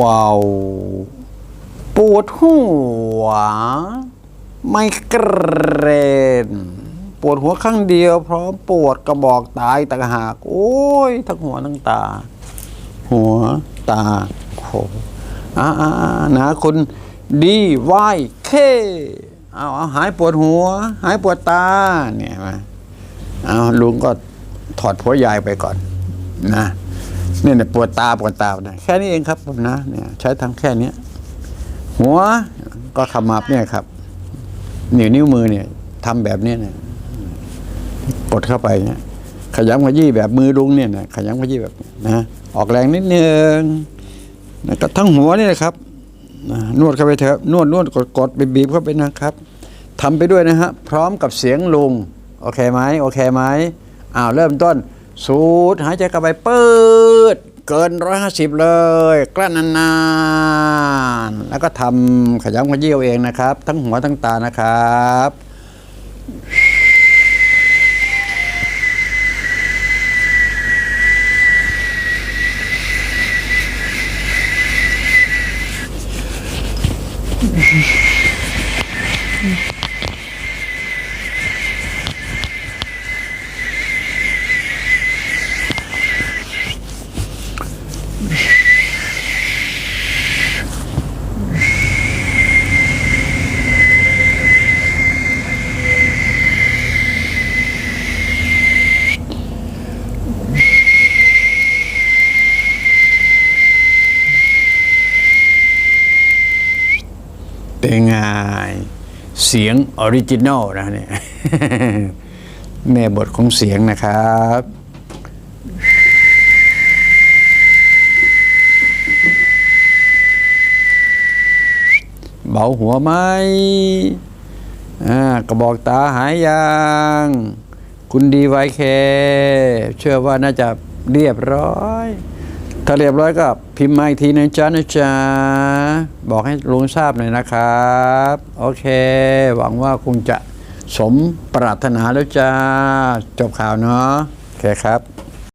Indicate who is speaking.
Speaker 1: ว้าว ปวดหัว ไมเกรน ปวดหัวข้างเดียวพร้อมปวดกระบอกตายต่างหาก โอ้ย ทั้งหัวทั้งตา หัวตาโขอ่านะคุณดีวายเคเอาเอาหายปวดหัว หายปวดตา เนี่ยมาเอาลุงก็ถอดผัวยายไปก่อนนะ เนี่ยเนี่ยปวดตาปวดตาเนี่ยแค่นี้เองครับผมนะเนี่ยใช้ทำแค่เนี้ยหัวก็ขมับเนี่ยครับนิ้วนิ้วมือเนี่ยทำแบบเนี้ยเนี่ยกดเข้าไปเนี่ยขยำขยี้แบบมือลุงเนี่ยนะขยำขยี้แบบนะออกแรงนิดนึงนะก็ทั้งหัวนี่แหละครับนวดเข้าไปเถอะนวดนวดกดกดไปบีบเข้าไปนะครับทำไปด้วยนะฮะพร้อมกับเสียงลุงโอเคไหมโอเคไหมอ้าวเริ่มต้น สูดหายใจเข้าไปเปืดเกินร้อยห้าสิบเลย กลั้นนานๆ แล้วก็ทำขยำขยี้เอาเองนะครับ ทั้งหัวทั้งตานะครับ เป็นไงเสียงออริจินอลนะเนี่ยแม่บทของเสียงนะครับเบาหัวไหมอ่ากระบอกตาหายยังคุณดีไวเค เชื่อว่าน่าจะเรียบร้อย ถ้าเรียบร้อยก็พิมพ์มาอีกทีนะจ๊ะนะจ๊ะ บอกให้ลุงทราบหน่อยนะครับ โอเค หวังว่าคงจะสมปรารถนาแล้วจ้า จบข่าวเนาะโอเคครับ